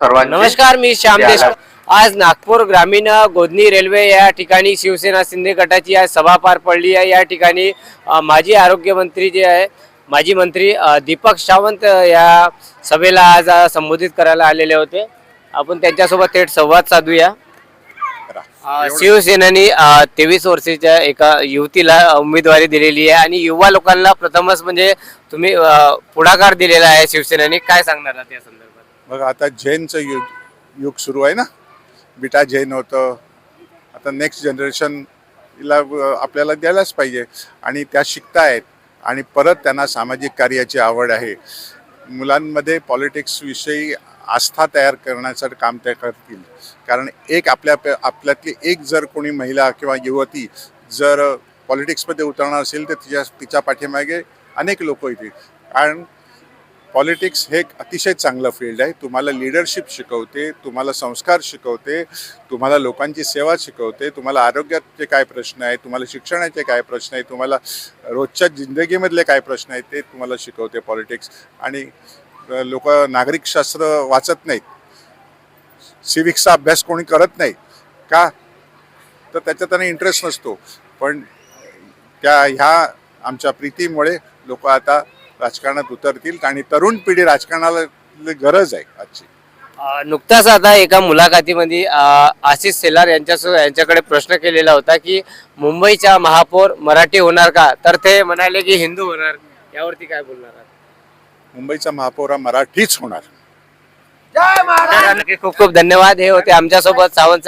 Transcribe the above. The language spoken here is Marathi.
नमस्कार मी श्याम देशमुख. आज नागपूर ग्रामीण गोदनी रेल्वे या ठिकाणी शिवसेना शिंदे गटाची आज सभा पार पडली आहे. या ठिकाणी माजी आरोग्यमंत्री जे आहे माजी मंत्री दीपक सावंत या सभेला आज संबोधित करायला आलेले होते. आपण त्यांच्यासोबत थेट संवाद साधूया. शिवसेनेने तेवीस वर्षाच्या एका युवतीला उमेदवारी दिलेली आहे आणि युवा लोकांना प्रथमच म्हणजे तुम्ही पुढाकार दिलेला आहे शिवसेनेने. काय सांगणार या संदर्भात? बघा आता जैनचं युग युग सुरू आहे ना? बिटा जैन होतं. आता नेक्स्ट जनरेशनला आपल्याला द्यायलाच पाहिजे. आणि त्या शिकतायत. आणि परत त्यांना सामाजिक कार्याची आवड आहे. मुलांमध्ये पॉलिटिक्सविषयी आस्था तयार करण्याचं काम त्या करतील. कारण एक आपल्या आपल्यातली एक जर कोणी महिला किंवा युवती जर पॉलिटिक्समध्ये उतरणार असेल तर तिच्या तिच्या पाठीमागे अनेक लोक येतील. कारण पॉलिटिक्स हे एक अतिशय चांगलं फील्ड आहे. तुम्हाला लिडरशिप शिकवते तुम्हाला संस्कार शिकवते तुम्हाला लोकांची सेवा शिकवते तुम्हाला आरोग्याचे काय प्रश्न आहे तुम्हाला शिक्षणाचे काय प्रश्न आहे तुम्हाला रोजच्या जिंदगीमधले काय प्रश्न आहेत ते तुम्हाला शिकवते पॉलिटिक्स. आणि लोक नागरिकशास्त्र वाचत नाहीत. सिविक्सचा अभ्यास कोणी करत नाही. का? तर त्याच्यात त्यांना इंटरेस्ट नसतो. पण त्या ह्या आमच्या प्रीतीमुळे लोक आता राजकारणात उतरतील आणि तरुण पिढी राजकारणाला गरज आहे आजची. नुकताच आता एका मुलाखतीमध्ये आशिष सेलार यांच्या यांच्याकडे प्रश्न केलेला होता की मुंबईचा महापौर मराठी होणार का? तर ते म्हणाले की हिंदू होणार यावरती काय बोलणार आहात? मुंबईचा महापौर हा मराठीच होणार. खूप खूप धन्यवाद. हे होते आमच्यासोबत सावंत साहेब.